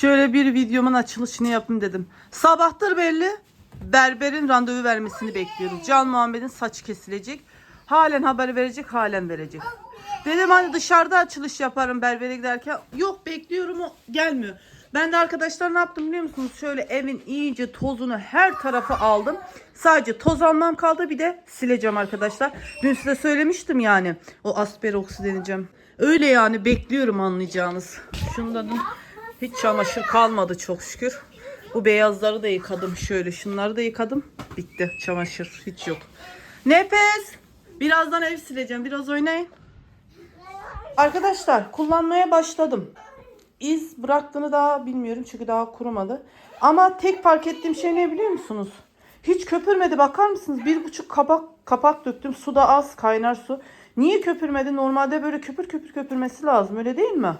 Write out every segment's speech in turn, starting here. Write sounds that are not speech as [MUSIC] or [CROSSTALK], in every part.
Şöyle bir videomun açılışını yapayım dedim. Sabahtır belli. Berberin randevu vermesini bekliyoruz. Can Muhammed'in saçı kesilecek. Halen haber verecek, halen verecek. Dedim hani dışarıda açılış yaparım berbere giderken. Yok bekliyorum o gelmiyor. Ben de arkadaşlar ne yaptım biliyor musunuz? Şöyle evin iyice tozunu her tarafa aldım. Sadece toz almam kaldı bir de sileceğim arkadaşlar. Dün size söylemiştim yani. O asperoksu deneyeceğim. Öyle yani bekliyorum anlayacağınız. Şundan hiç çamaşır kalmadı çok şükür. Bu beyazları da yıkadım şöyle. Şunları da yıkadım. Bitti çamaşır hiç yok. Nefes. Birazdan ev sileceğim. Biraz oynayın. Arkadaşlar kullanmaya başladım. İz bıraktığını daha bilmiyorum çünkü daha kurumadı. Ama tek fark ettiğim şey ne biliyor musunuz? Hiç köpürmedi bakar mısınız? Bir buçuk kapak, kapak döktüm. Su da az kaynar su. Niye köpürmedi? Normalde böyle köpür köpür köpürmesi lazım öyle değil mi?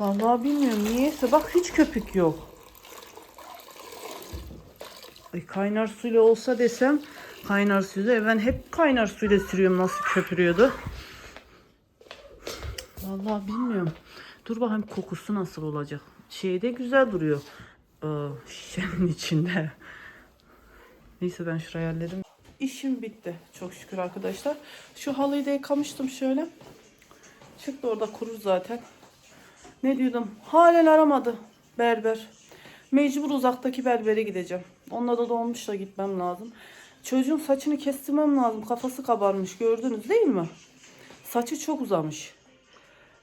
Vallahi bilmiyorum niyeyse bak hiç köpük yok. Ay kaynar suyla olsa desem kaynar suyla e ben hep kaynar suyla sürüyorum nasıl köpürüyordu. Vallahi bilmiyorum. Dur bakayım kokusu nasıl olacak. Şeyde güzel duruyor. Ee, şişenin içinde. Neyse ben şurayı halledim. İşim bitti. Çok şükür arkadaşlar. Şu halıyı da yıkamıştım şöyle. Çıktı orada kurur zaten. Ne diyordum? Halen aramadı berber. Mecbur uzaktaki berbere gideceğim. Onunla da dolmuşla gitmem lazım. Çocuğun saçını kestirmem lazım. Kafası kabarmış gördünüz değil mi? Saçı çok uzamış.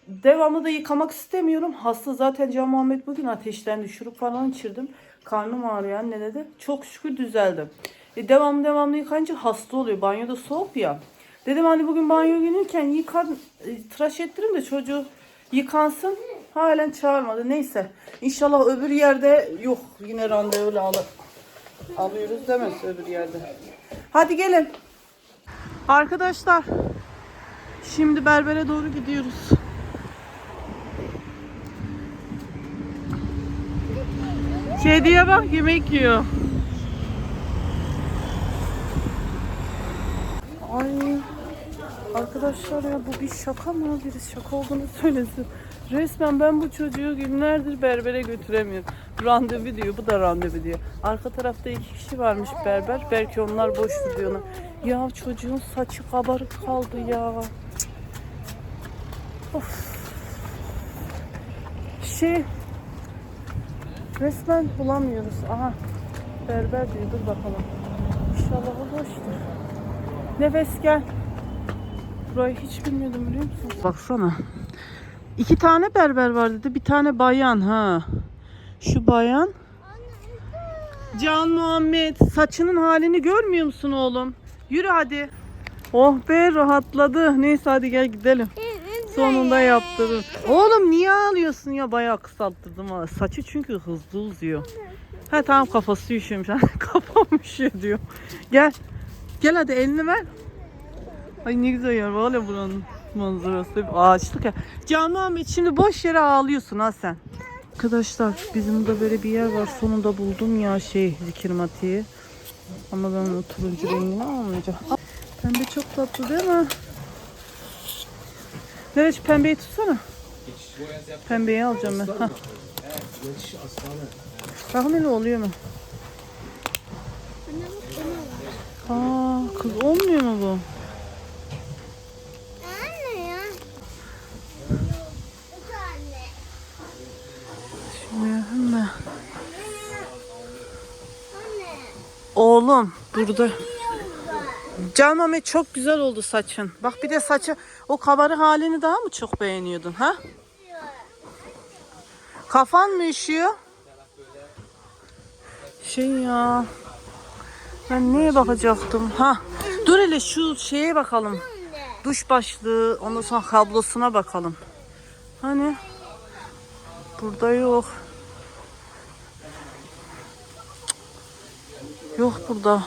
Devamlı da yıkamak istemiyorum. Hasta zaten Can Muhammed bugün ateşlendi. Şurup falan içirdim. Karnım ağrıyor anne dedi. Çok şükür düzeldim. E, devamlı devamlı yıkayınca hasta oluyor. Banyoda soğuk ya. Dedim hani bugün banyo günüyken yıkan, e, tıraş ettirin de çocuğu yıkansın. Halen çağırmadı. Neyse. İnşallah öbür yerde yok. Yine randevu al alıyoruz demez öbür yerde. Hadi gelin. Arkadaşlar şimdi berbere doğru gidiyoruz. Kediye bak yemek yiyor. Ay arkadaşlar ya bu bir şaka mı? Birisi şaka olduğunu söylesin. Resmen ben bu çocuğu günlerdir berbere götüremiyorum. Randevu diyor, bu da randevu diyor. Arka tarafta iki kişi varmış berber. Belki onlar boş diyorlar. Ya çocuğun saçı kabarık kaldı ya. Of. Şey, Resmen bulamıyoruz. Aha. Berber diyor. Dur bakalım. İnşallah o boştur. Nefes gel. Burayı hiç bilmiyordum biliyor musun? Baksana. İki tane berber var dedi. Bir tane bayan ha. Şu bayan. Can Muhammed saçının halini görmüyor musun oğlum? Yürü hadi. Oh be rahatladı. Neyse hadi gel gidelim. Sonunda yaptırır. Oğlum niye ağlıyorsun ya? Bayağı kısalttırdım ha. Saçı çünkü hızlı uzuyor. Ha tamam kafası üşüyormuş. [LAUGHS] Kafam üşüyor diyor. Gel. Gel hadi elini ver. Ay ne güzel yer var buranın manzarası. Ağaçlık ya. Can Ahmet şimdi boş yere ağlıyorsun ha sen. Arkadaşlar bizim de böyle bir yer var. Sonunda buldum ya şey zikirmatiği. Ama ben o rengini almayacağım. Pembe çok tatlı değil mi? Nereye şu pembeyi tutsana. Pembeyi alacağım ben. Öyle oluyor mu? Aa, kız olmuyor mu bu? Anne ya. Anne. Bilmiyorum da. Anne. Oğlum burada. Can Mehmet çok güzel oldu saçın. Bak bir de saçı o kabarı halini daha mı çok beğeniyordun ha? Kafan mı üşüyor? Şey ya. Ben neye bakacaktım? Ha. Dur hele şu şeye bakalım. Duş başlığı, ondan sonra kablosuna bakalım. Hani? Burada yok. Yok burada.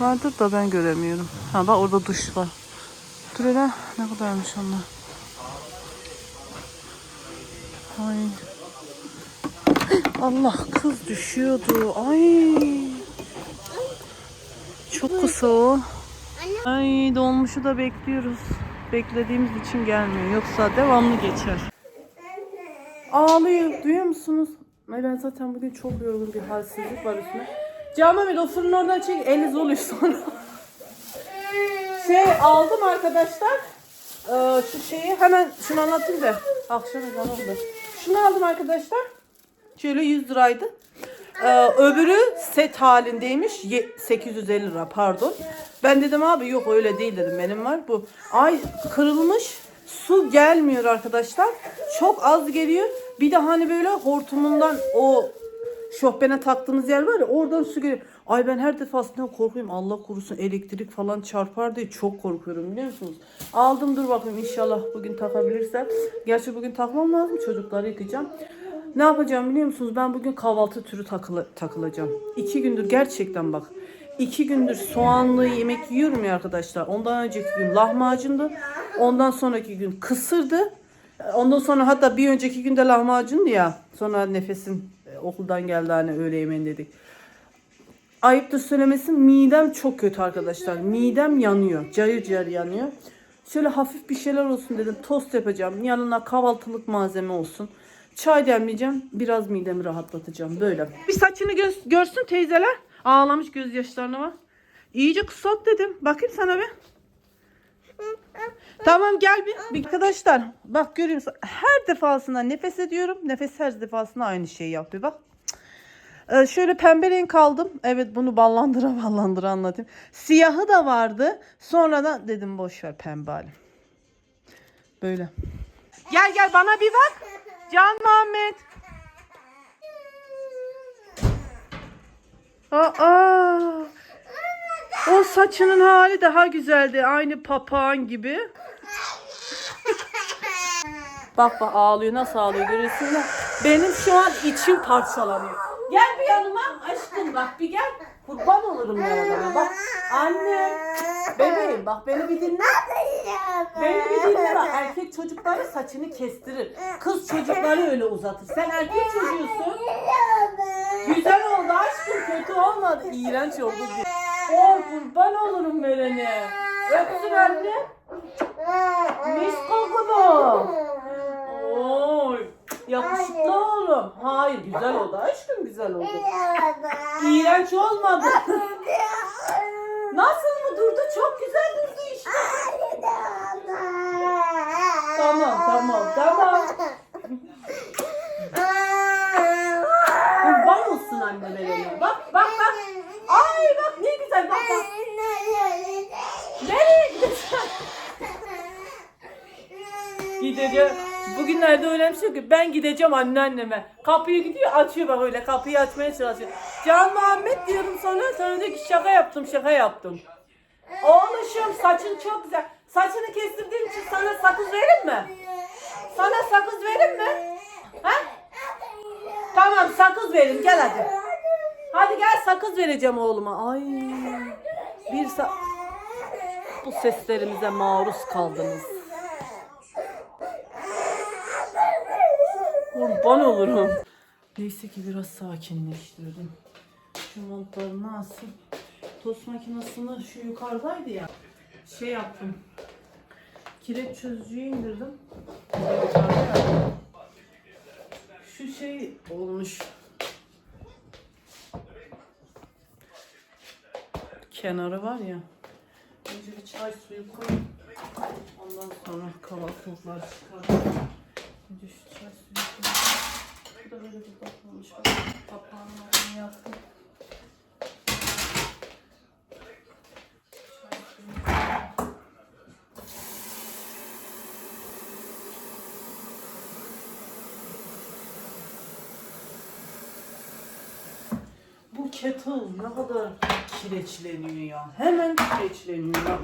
Vardır da ben göremiyorum. Ha bak orada duş var. Dur hele ne kadarmış onlar. Ay. Allah kız düşüyordu. Ay. Çok kısa o. Ay dolmuşu da bekliyoruz. Beklediğimiz için gelmiyor. Yoksa devamlı geçer. ağlıyor. Duyuyor musunuz? Ay ben zaten bugün çok yorgun bir halsizlik var üstüme. Can Ahmet o fırını oradan çek. Eli oluyor sonra. şey aldım arkadaşlar. Ee, şu şeyi hemen şunu anlatayım da. Akşam ezanı oldu. Şunu aldım arkadaşlar. Şöyle 100 liraydı. Ee, öbürü set halindeymiş. Ye- 850 lira pardon. Ben dedim abi yok öyle değil dedim. Benim var bu. Ay kırılmış. Su gelmiyor arkadaşlar. Çok az geliyor. Bir de hani böyle hortumundan o şofbene taktığımız yer var ya oradan su geliyor. Ay ben her defasında korkuyorum. Allah korusun elektrik falan çarpar diye çok korkuyorum biliyor musunuz? Aldım dur bakayım inşallah bugün takabilirsem. Gerçi bugün takmam lazım çocukları yıkayacağım. Ne yapacağım biliyor musunuz? Ben bugün kahvaltı türü takılı, takılacağım. İki gündür gerçekten bak. iki gündür soğanlı yemek yiyorum ya arkadaşlar. Ondan önceki gün lahmacundu. Ondan sonraki gün kısırdı. Ondan sonra hatta bir önceki günde lahmacundu ya. Sonra nefesim e, okuldan geldi hani öğle yemeğini dedik. Ayıptır söylemesi midem çok kötü arkadaşlar. Midem yanıyor. Cayır cayır yanıyor. Şöyle hafif bir şeyler olsun dedim. Tost yapacağım. Yanına kahvaltılık malzeme olsun. Çay demleyeceğim. Biraz midemi rahatlatacağım. Böyle. Bir saçını gö- görsün teyzeler. Ağlamış gözyaşlarına var. İyice kısalt dedim. Bakayım sana bir. Tamam gel bir. bir. Arkadaşlar bak görüyor musun? Her defasında nefes ediyorum. Nefes her defasında aynı şeyi yapıyor. Bak. Ee, şöyle pembe renk aldım. Evet bunu ballandıra [LAUGHS] ballandıra anlatayım. Siyahı da vardı. Sonradan dedim boş ver pembe halim. Böyle. Gel gel bana bir bak. Can Muhammed. Aa, o saçının hali daha güzeldi. Aynı papağan gibi. Bak bak ağlıyor nasıl ağlıyor görüyorsun da. Benim şu an içim parçalanıyor. Gel bir yanıma aşkım bak bir gel. Kurban olurum yanına bak. Anne. Bebeğim bak beni bir dinle. Beni bir dinle bak. Erkek çocukları saçını kestirir. Kız çocukları öyle uzatır. Sen erkek çocuğusun. Güzel oldu aşkım kötü olmadı. İğrenç oldu. Oh kurban olurum Meren'e. Öpsün anne. Mis kokulu. Oy. Yakışıklı oğlum. Hayır güzel oldu aşkım güzel oldu. İğrenç olmadı. Nasıl mı durdu? Çok güzel durdu işte. Tamam tamam tamam. Kurban olsun anne Meren'e. Bak bak bak. Güzel bak bak. Gidiyorsun? Gideceğim. Bugünlerde bir şey ki ben gideceğim anneanneme. Kapıyı gidiyor açıyor bak öyle kapıyı açmaya çalışıyor. Can Muhammed diyorum sana sonra diyor ki şaka yaptım şaka yaptım. Oğluşum saçın çok güzel. Saçını kestirdiğim için sana sakız verir mi? Sana sakız verir mi? Ha? Tamam sakız verin gel hadi. Hadi gel sakız vereceğim oğluma. Ay. Bir sa bu seslerimize maruz kaldınız. Kurban olurum. Neyse ki biraz sakinleştirdim. Şu montlarını asayım. Tost makinesini şu yukarıdaydı ya. Şey yaptım. Kireç çözücüyü indirdim. Şu şey olmuş. Kenarı var ya. Önce bir çay suyu koy. Ondan sonra kahvaltılıklar çıkar. Önce şu çay suyu koy. Bu da böyle bir bakmamış. Bak, Kapağını yaptım. Kettle ne kadar kireçleniyor ya. Hemen kireçleniyor ya.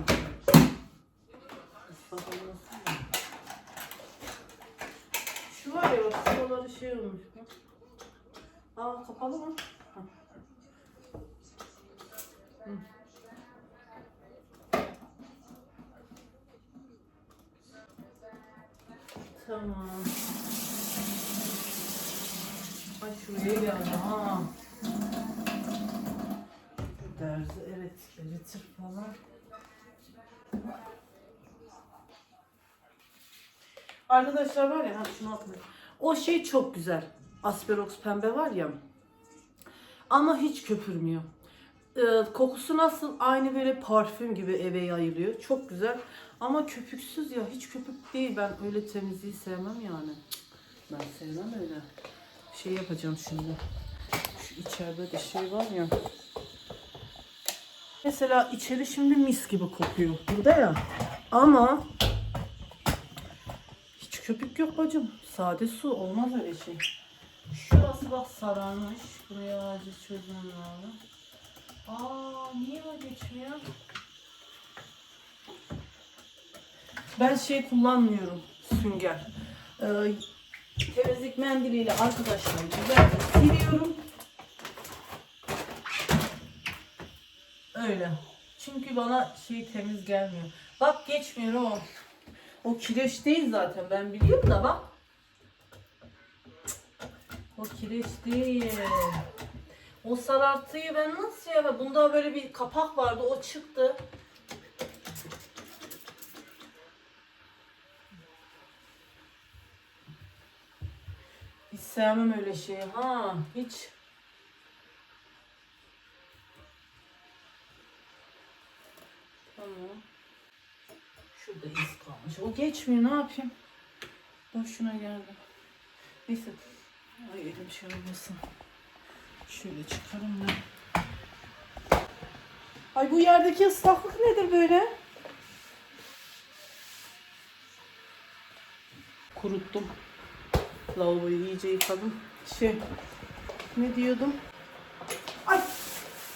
Şu var ya bak şuraları şey olmuş. Aa kapalı mı? Hı. Tamam. Ay şuraya geldi ha. Derzi evet eritir falan. Arkadaşlar var ya ha şunu atmayın. O şey çok güzel. Asperox pembe var ya. Ama hiç köpürmüyor. Ee, kokusu nasıl? Aynı böyle parfüm gibi eve yayılıyor. Çok güzel. Ama köpüksüz ya. Hiç köpük değil. Ben öyle temizliği sevmem yani. Ben sevmem öyle. Şey yapacağım şimdi. Şu içeride de şey var ya. Mesela içeri şimdi mis gibi kokuyor. Burada ya. Ama hiç köpük yok bacım. Sade su olmaz öyle şey. Şurası bak sararmış. Buraya acil çözmem lazım. Aa niye o geçmiyor? Ben şey kullanmıyorum. Sünger. Ee, temizlik mendiliyle arkadaşlar güzel siliyorum. Öyle. Çünkü bana şey temiz gelmiyor. Bak geçmiyor o. O kireç değil zaten ben biliyorum da bak. O kireç değil. O sarartıyı ben nasıl ya? Bunda böyle bir kapak vardı o çıktı. Hiç sevmem öyle şeyi ha hiç. O geçmiyor ne yapayım? Boşuna geldi. Neyse. Ay elim şey olmasın. Şöyle çıkarım ben. Ay bu yerdeki ıslaklık nedir böyle? Kuruttum. Lavaboyu iyice yıkadım. Şey, ne diyordum? Ay,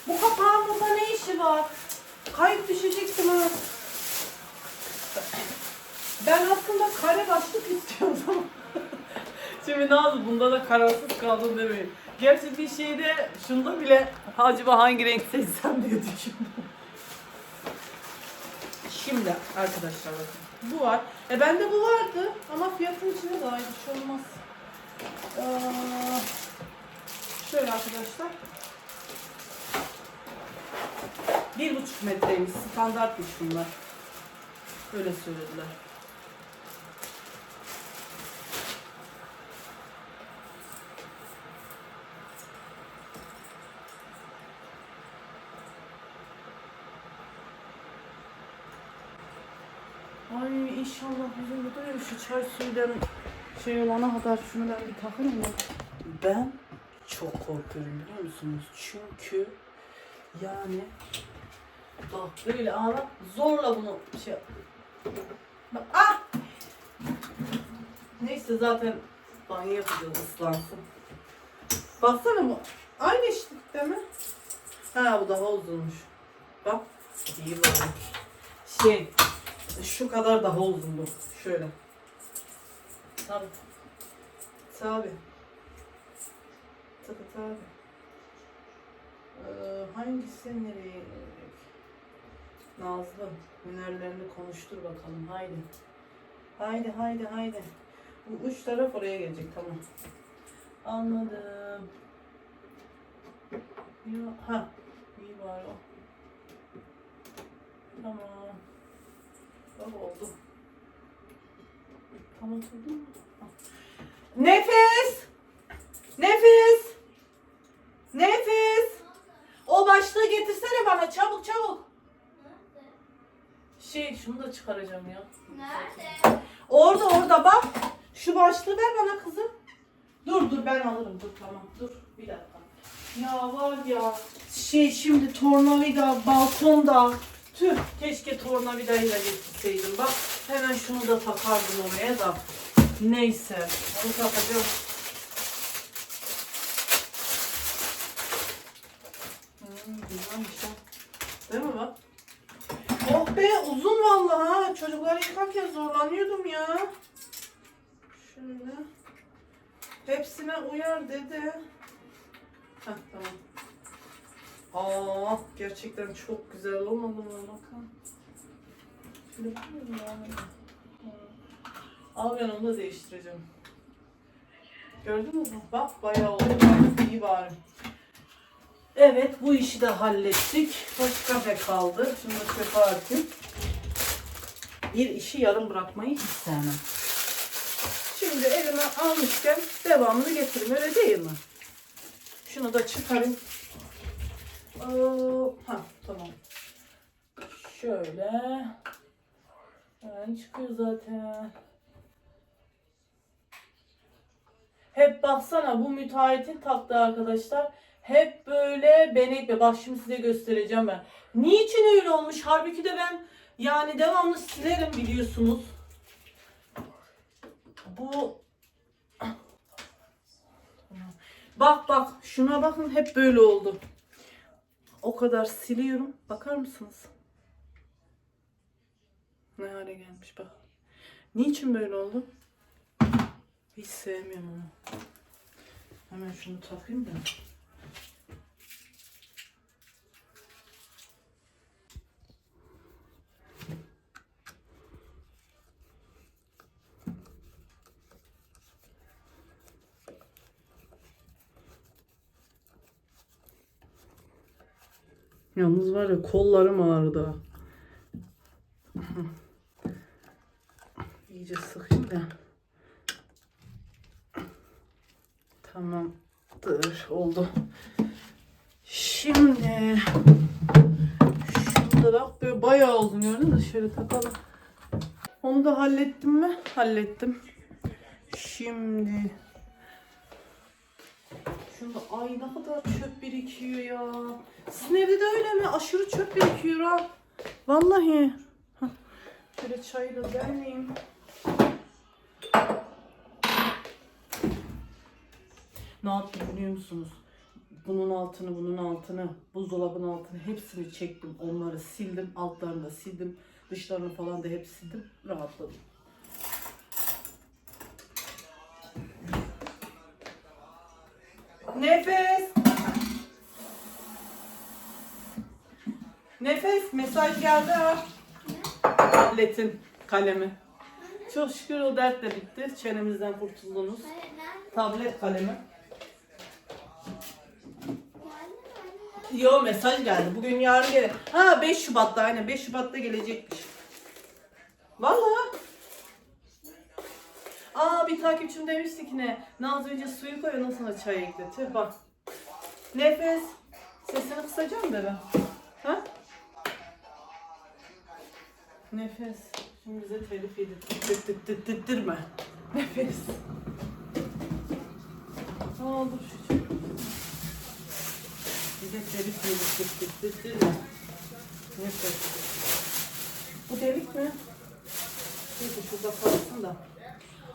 bu kapağın burada ne işi var? Kayıp düşecektim ha. Ben aslında kare başlık istiyordum ama. [LAUGHS] Şimdi Nazlı bunda da kararsız kaldım demeyin. Gerçi bir şeyde şunda bile acaba hangi renk seçsem diye düşündüm. Şimdi arkadaşlar bakın. Bu var. E bende bu vardı ama fiyatın içinde daha iyi bir şey olmaz. Ee, şöyle arkadaşlar. Bir buçuk metreymiş. Standartmış bunlar. Öyle söylediler. Ay inşallah bizim burada ya şu suyundan şey olana kadar şunu ben bir takayım mı? Ben çok korkuyorum biliyor musunuz? Çünkü yani bak böyle bak zorla bunu şey bak ah neyse zaten banyo yapacağız ıslansın. Baksana bu aynı eşitlikte mi? Ha bu daha uzunmuş. Bak iyi böyle. Şey şu kadar daha uzun bu. Şöyle. Tabi. Tabi. Tabi tabi. Ee, hangisi nereye? Nazlı. Hünerlerini konuştur bakalım. Haydi. Haydi haydi haydi. Bu üç taraf oraya gelecek. Tamam. Anladım. Ya, ha. İyi var o. Tamam. Bak oldu. Tam oturdu mu? Ha. Nefes! Nefes! Nefes! O başlığı getirsene bana çabuk çabuk. Şey şunu da çıkaracağım ya. Nerede? Orada orada bak. Şu başlığı ver bana kızım. Dur dur ben alırım dur tamam dur bir dakika. Ya var ya şey şimdi tornavida balkonda. Tüh keşke tornavidayı da getirseydim. Bak hemen şunu da takardım oraya da. Neyse onu takacağım. Hmm, güzelmiş ha. Değil mi bak? Oh be uzun vallahi ha. Çocukları yıkarken zorlanıyordum ya. Şöyle. Hepsine uyar dedi. Heh tamam. Aa gerçekten çok güzel olmadı mı bakın. Al ben onu da değiştireceğim. Gördünüz mü? Bak bayağı oldu. İyi bari. Evet bu işi de hallettik. Başka ne kaldı? Şimdi çöpe atayım. Bir işi yarım bırakmayı hiç sevmem. Şimdi elime almışken devamını getireyim öyle değil mi? Şunu da çıkarayım. Oo, ha tamam. Şöyle. Hemen çıkıyor zaten. Hep baksana bu müteahhitin taktığı arkadaşlar. Hep böyle benekle. Bak şimdi size göstereceğim ben. Niçin öyle olmuş? Halbuki de ben yani devamlı silerim biliyorsunuz. Bu Bak bak şuna bakın hep böyle oldu. O kadar siliyorum. Bakar mısınız? Ne hale gelmiş bak. Niçin böyle oldu? Hiç sevmiyorum onu. Hemen şunu takayım da. Yalnız var ya kollarım ağrıdı. İyice sıkayım da. Tamamdır. Oldu. Şimdi şurada da böyle gördün mü? Şöyle takalım. Onu da hallettim mi? Hallettim. Şimdi Şunda ay ne kadar çöp birikiyor ya. Sizin evde de öyle mi? Aşırı çöp birikiyor ha. Vallahi. Şöyle çayı da demleyeyim. Ne yaptım biliyor musunuz? Bunun altını, bunun altını, buzdolabının altını hepsini çektim. Onları sildim. Altlarını da sildim. Dışlarını falan da hep sildim. Rahatladım. Nefes. Nefes mesaj geldi ha. Tabletin kalemi. Çok şükür o dert de bitti. Çenemizden kurtuldunuz. Tablet kalemi. Yo mesaj geldi. Bugün yarın gele. Ha 5 Şubat'ta aynen 5 Şubat'ta gelecekmiş. Vallahi. Aa bir takipçim demişti ki ne? Naz önce suyu koy ondan sonra çay ekletiyor. Bak. Nefes. Sesini kısacağım da ben. Ha? Nefes. Şimdi bize telif yedirttirme. Nefes. Ne oldu şu Bize telif yedirttirme. Nefes. Bu delik mi? Neyse şurada kalsın da.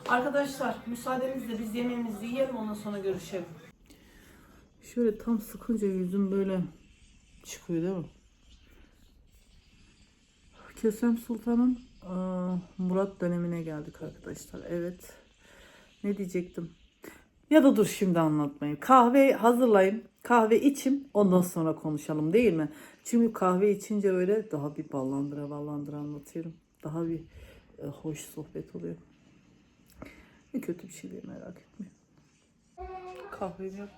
Arkadaşlar müsaadenizle biz yemeğimizi yiyelim ondan sonra görüşelim. Şöyle tam sıkınca yüzüm böyle çıkıyor değil mi? Kösem Sultan'ın aa, Murat dönemine geldik arkadaşlar. Evet. Ne diyecektim? Ya da dur şimdi anlatmayayım. Kahve hazırlayın. Kahve içim. Ondan sonra konuşalım değil mi? Çünkü kahve içince öyle daha bir ballandıra ballandıra anlatıyorum. Daha bir e, hoş sohbet oluyor. Bir kötü bir şey değil merak etmeyin. Kahvemi yap.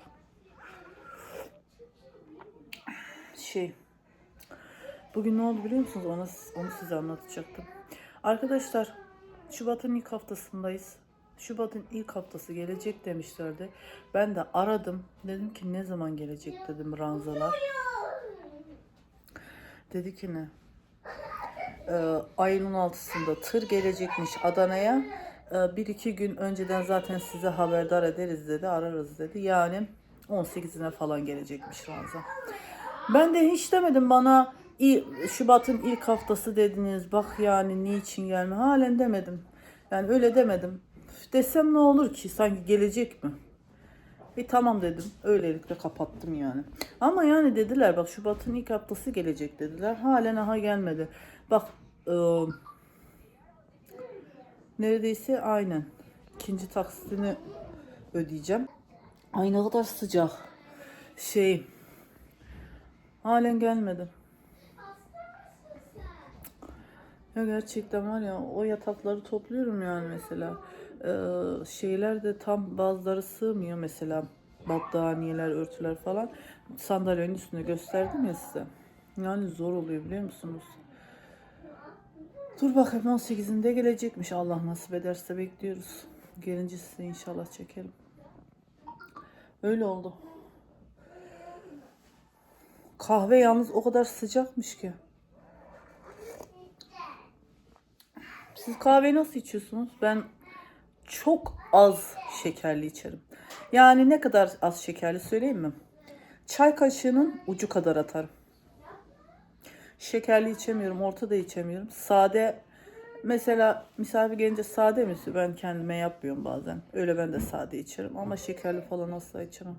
Şey. Bugün ne oldu biliyor musunuz? Onu, onu size anlatacaktım. Arkadaşlar Şubat'ın ilk haftasındayız. Şubat'ın ilk haftası gelecek demişlerdi. Ben de aradım. Dedim ki ne zaman gelecek dedim ranzalar. Dedi ki ne? Ee, ayın 16'sında tır gelecekmiş Adana'ya. Ee, bir iki gün önceden zaten size haberdar ederiz dedi. Ararız dedi. Yani 18'ine falan gelecekmiş ranza. Ben de hiç demedim bana "İ- Şubat'ın ilk haftası dediniz. Bak yani niçin gelme. Halen demedim. Yani öyle demedim. Desem ne olur ki? Sanki gelecek mi? E tamam dedim. Öylelikle kapattım yani. Ama yani dediler bak Şubat'ın ilk haftası gelecek dediler. Halen aha gelmedi. Bak e, neredeyse aynen. ikinci taksitini ödeyeceğim. Ay ne kadar sıcak. Şey halen gelmedi. Ya gerçekten var ya o yatakları topluyorum yani mesela. Ee, şeyler de tam bazıları sığmıyor mesela. Battaniyeler, örtüler falan. Sandalyenin üstüne gösterdim ya size. Yani zor oluyor biliyor musunuz? Dur bakayım 18'inde gelecekmiş Allah nasip ederse bekliyoruz. Gelince size inşallah çekerim. Öyle oldu. Kahve yalnız o kadar sıcakmış ki. Siz kahveyi nasıl içiyorsunuz? Ben çok az şekerli içerim. Yani ne kadar az şekerli söyleyeyim mi? Çay kaşığının ucu kadar atarım. Şekerli içemiyorum, orta da içemiyorum. Sade mesela misafir gelince sade mi? Ben kendime yapmıyorum bazen. Öyle ben de sade içerim ama şekerli falan asla içemem.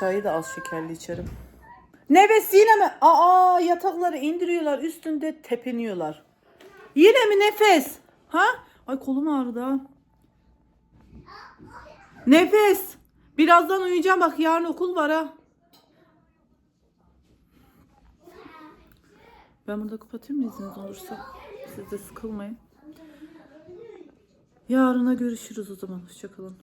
Çayı da az şekerli içerim. Nefes yine mi? Aa yatakları indiriyorlar üstünde tepiniyorlar. Yine mi nefes? Ha? Ay kolum ağrıdı ha. Nefes. Birazdan uyuyacağım bak yarın okul var ha. Ben burada kapatayım mı izniniz olursa? Siz de sıkılmayın. Yarına görüşürüz o zaman. Hoşçakalın.